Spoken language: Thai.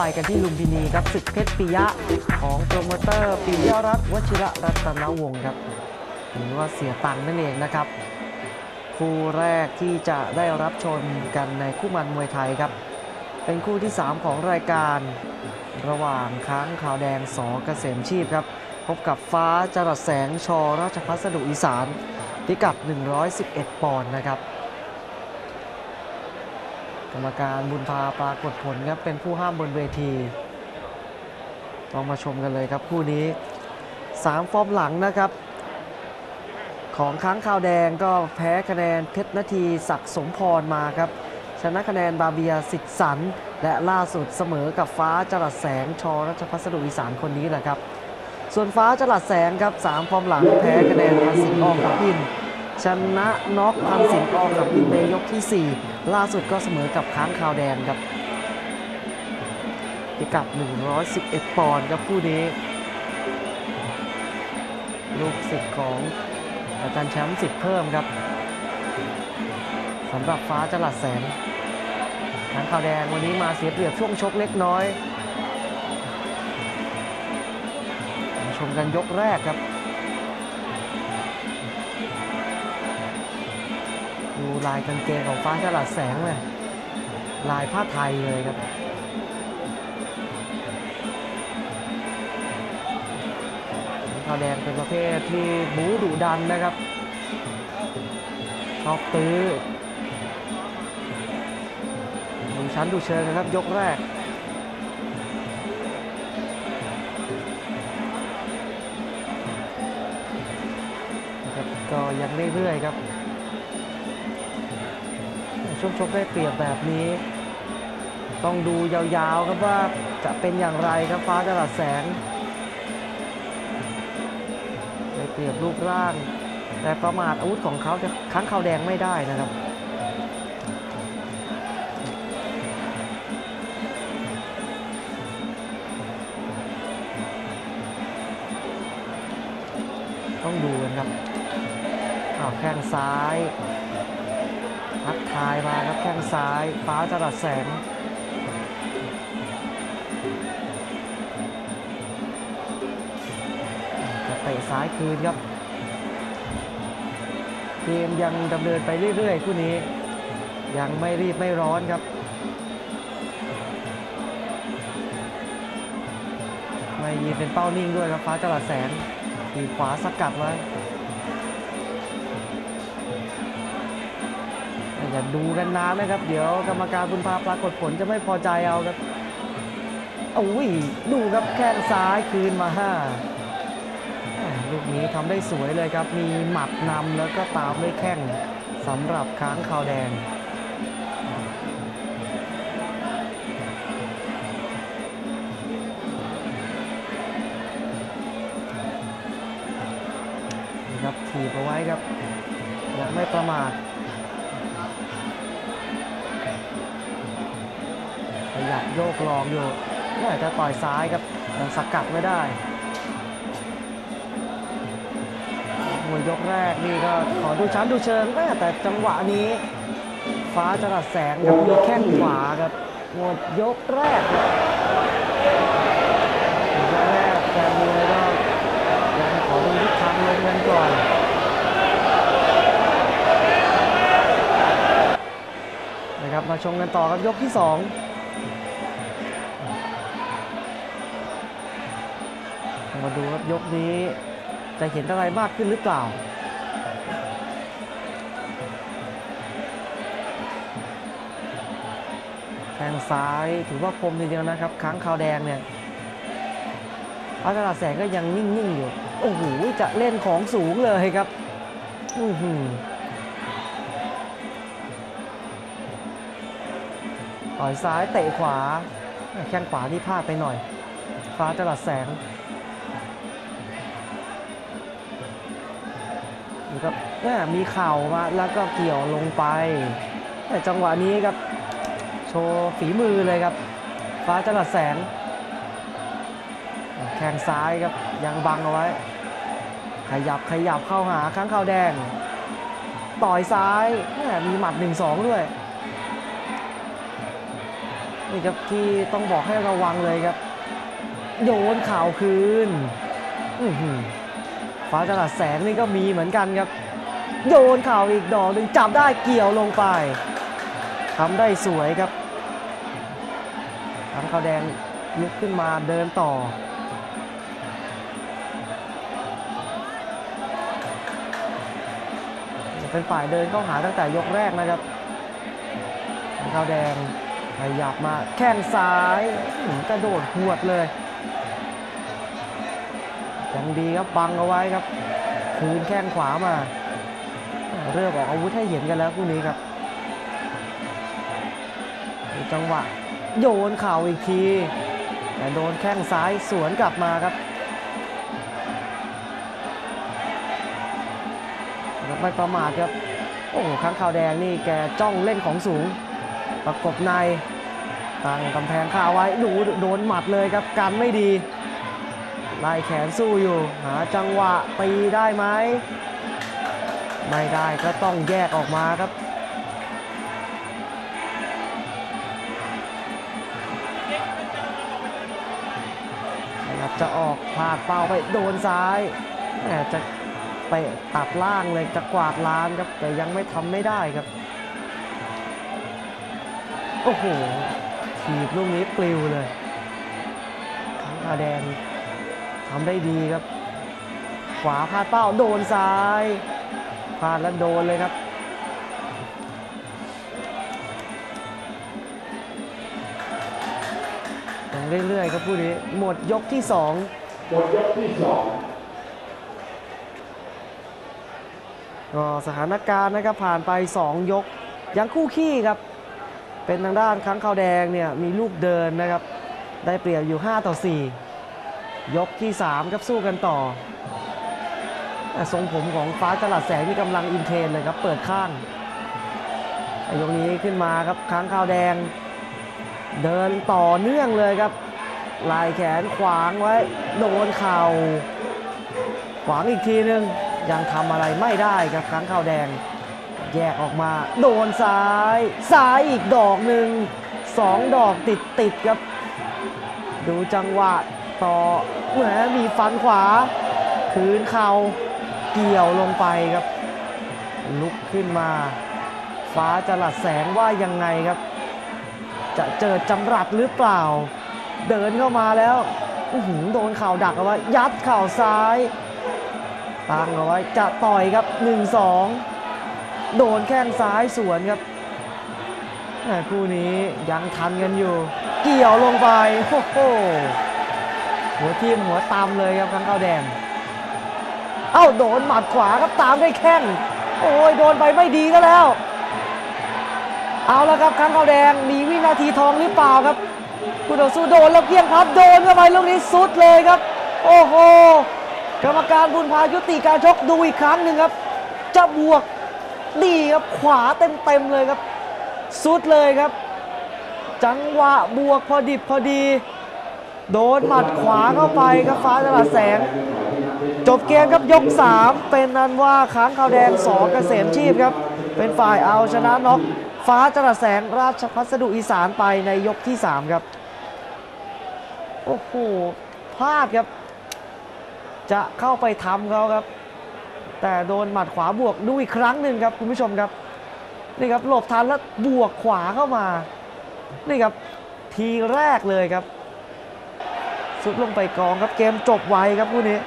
ไปกันที่ลุมพินีครับศึกเพชรปิยะของโปรโมเตอร์ปิยรัตน์วชิระรัตนวงศ์ครับหรือว่าเสียตังค์นั่นเองนะครับ คู่แรกที่จะได้รับชมกันในคู่มันมวยไทยครับ เป็นคู่ที่ 3 ของรายการ ระหว่างค้างขาวแดงสอเกษมชีพครับ พบกับฟ้าจรัสแสงชอราชพัสดุอีสานพิกัด 111 ปอนด์นะครับ กรรมการบุญพาปรากฏผลครับเป็นผู้ห้ามบนเวที ต้องมาชมกันเลยครับคู่นี้ 3 ฟอร์มหลังนะครับ ของค้างคาวแดงก็แพ้คะแนนเพชรนาทีศักดิ์สมพรมาครับ ชนะคะแนนบาเบียสิทธิสัน และล่าสุดเสมอกับฟ้าจรัสแสงชอรัชพัสดุอีสานคนนี้แหละครับ ส่วนฟ้าจรัสแสงครับ3ฟอร์มหลังแพ้คะแนนพันสิงห์ออกกับพิน ชนะน็อกพันสิงออกกับพินในยกที่ 4 ล่าสุดก็เสมอกับค้างคาวแดงครับพิกัด 111 ปอนด์ครับคู่นี้ ลูกศิษย์ของอาจารย์แชมป์สิทธิ์เพิ่มครับสำหรับฟ้าจลัดแสงค้างคาวแดงวันนี้มาเสียเปรียบช่วงชกเล็กน้อย ชมกันยกแรกครับ ลายกางเกงของฟ้าฉลาดแสงเลยลายผ้าไทยเลยครับขาวแดงเป็นประเภทที่บู๊ดุดันนะครับชอบตื้อดูชั้นดูเชิงนะครับยกแรกนะครับก็ยังเรื่อยๆครับ ช่วงชกได้เปรียบแบบนี้ ต้องดูยาวๆครับว่าจะเป็นอย่างไรครับฟ้าจรัสแสงได้เปรียบรูปร่าง แต่ประมาทอาวุธของเขาจะค้างเขาวแดงไม่ได้นะครับต้องดูกันครับอ้าวแข้งซ้าย ทักทายมาครับแข้งซ้ายฟ้าจรัสแสงจะเตะซ้ายคืนครับ เกมยังดำเนินไปเรื่อยๆคู่นี้ ยังไม่รีบไม่ร้อนครับ ไม่ยืนเป็นเป้านิ่งด้วยครับฟ้าจรัสแสงทีขวาสกัดไว้ อย่าดูกันนานนะครับ เดี๋ยวกรรมการบุญพาปรากฏผลจะไม่พอใจเอาครับโอ้ยดูครับแข้งซ้ายคืนมาห้าลูกนี้ทำได้สวยเลยครับ มีหมัดนำแล้วก็ตามด้วยแข้งสำหรับค้างคาวแดงนะครับถีบเอาไว้ครับยังไม่ประมาท ยับโยกลองอยู่น่าจะต่อยซ้ายครับยังสกัดไม่ได้มวยยกแรกนี่ก็ขอดูชั้นดูเชิงแม่แต่จังหวะนี้ ฟ้าจรัสแสงครับมีแข้งขวาครับหมดยกแรกยกแรกแฟนมวยก็ยังขอดูทิศทางลมกันก่อนนะครับมาชมกันต่อครับยกที่2 มาดูครับยกนี้จะเห็นอะไรมากขึ้นหรือเปล่าแทงซ้ายถือว่าคมทีเดียวนะครับค้างคาวแดงเนี่ยพัฒนาแสงก็ยังนิ่ง ๆ อยู่ โอ้โห จะเล่นของสูงเลยครับ อือหือต่อยซ้ายเตะขวา แข้งขวาที่พลาดไปหน่อย ฟ้าจรัสแสง ครับม่มีเข่ามาแล้วก็เกี่ยวลงไป แต่จังหวะนี้ครับ โชว์ฝีมือเลยครับ ฟ้าจรัสแสง แข้งซ้ายครับยังบังเอาไว้ ขยับขยับเข้าหาข้างข่าแดง ต่อยซ้ายม่มีหมัด 1-2 ด้วยนี่ครับที่ต้องบอกให้ระวังเลยครับ โยนข่าวคืน อือหือ ฟ้าจลัดแสงนี่ก็มีเหมือนกันครับ โยนข่าวอีกดอกหนึ่งจับได้เกี่ยวลงไปทำได้สวยครับทำขาวแดงลุกขึ้นมาเดินต่อจะเป็นฝ่ายเดินเข้าหาตั้งแต่ยกแรกนะครับขาวแดงขยับมาแข้งซ้ายกระโดดหวดเลย ยังดีครับบังเอาไว้ครับ คืนแข้งขวามา เริ่มออกอาวุธให้เห็นกันแล้วคู่นี้ครับ จังหวะโยนเข่าอีกทีแต่โดนแข้งซ้ายสวนกลับมาครับไม่ประมาทครับ โอ้ข้างข่าวแดงนี่แกจ้องเล่นของสูง ประกบในตั้งกำแพงคาไว้ดูโดนหมัดเลยครับกันไม่ดี ไล่แขนสู้อยู่ หาจังหวะตีได้ไหม ไม่ได้ก็ต้องแยกออกมาครับพยายามจะออกพลาดเป้าไปโดนซ้ายแหมจะไปตัดล่างเลยจะกวาดล้านครับ แต่ยังไม่ทำไม่ได้ครับ โอ้โหถีบลูกนี้ปลิวเลยขังคาแดง ทำได้ดีครับ ขวาพลาดเป้าโดนซ้ายพลาดแล้วโดนเลยครับยังเรื่อยๆครับผู้นี้หมดยกที่2หมดยกที่สองก็สถานการณ์นะครับผ่านไป 2 ยก ยังคู่ขี้ครับ เป็นทางด้านค้างขาวแดงเนี่ยมีลูกเดินนะครับ ได้เปรียบอยู่ 5 ต่อ 4 ยกที่ 3 ครับสู้กันต่อแต่ทรงผมของฟ้าจลัดแสงนี่กำลังอินเทนเลยครับ เปิดข้างแต่ยกนี้ขึ้นมาครับค้างขาวแดง เดินต่อเนื่องเลยครับ ลายแขนขวางไว้ โดนเข่า ขวางอีกทีนึง ยังทำอะไรไม่ได้ครับครั้งข้าวแดง แยกออกมา โดนซ้าย ซ้ายอีกดอกหนึ่งสองดอกติดติดครับ ดูจังหวะ ต่อแหมมีฟันขวา คืนเข่าเกี่ยวลงไปครับ ลุกขึ้นมา ฟ้าจะหลัดแสงว่ายังไงครับ จะเจอจำรัดหรือเปล่า เดินเข้ามาแล้วอื้อหือโดนเข่าดักเอาไว้ยัดเข่าซ้ายตั้งเอาไว้จะต่อยครับ 1-2 โดนแข้งซ้ายสวนครับคู่นี้ยังทันกันอยู่ เกี่ยวลงไปโอ้โห หัวทีมหัวตามเลยครับข้างข้าแดง เอ้าโดนหมัดขวาครับตามด้วยแข้งโอ้ยโดนไปไม่ดีก็แล้ว เอาละครับข้างข้าแดงมีวินาทีทองหรือเปล่าครับผู้ต่อสู้โดนแล้วเพียงพับโดนเข้าไปลูกนี้สุดเลยครับ โอ้โหกรรมการบุญพายุติการชกดูอีกครั้งหนึ่งครับ จะบวกดีครับขวาเต็มๆเลยครับสุดเลยครับ จังหวะบวกพอดิบพอดี โดนหมัดขวาเข้าไปครับฟ้าตลาดแสง จบเกมครับยก 3 เป็นนั้นว่าค้างขาวแดงสองเกษมชีพครับ เป็นฝ่ายเอาชนะน็อกฟ้าจรัสแสงราชพัสดุอีสานไปในยกที่ 3 ครับ โอ้โหพลาดครับ จะเข้าไปทำเขาครับ แต่โดนหมัดขวาบวกดูอีกครั้งหนึ่งครับคุณผู้ชมครับนี่ครับหลบทันแล้วบวกขวาเข้ามา นี่ครับทีแรกเลยครับ สุดลงไปกองครับเกมจบไวครับคู่นี้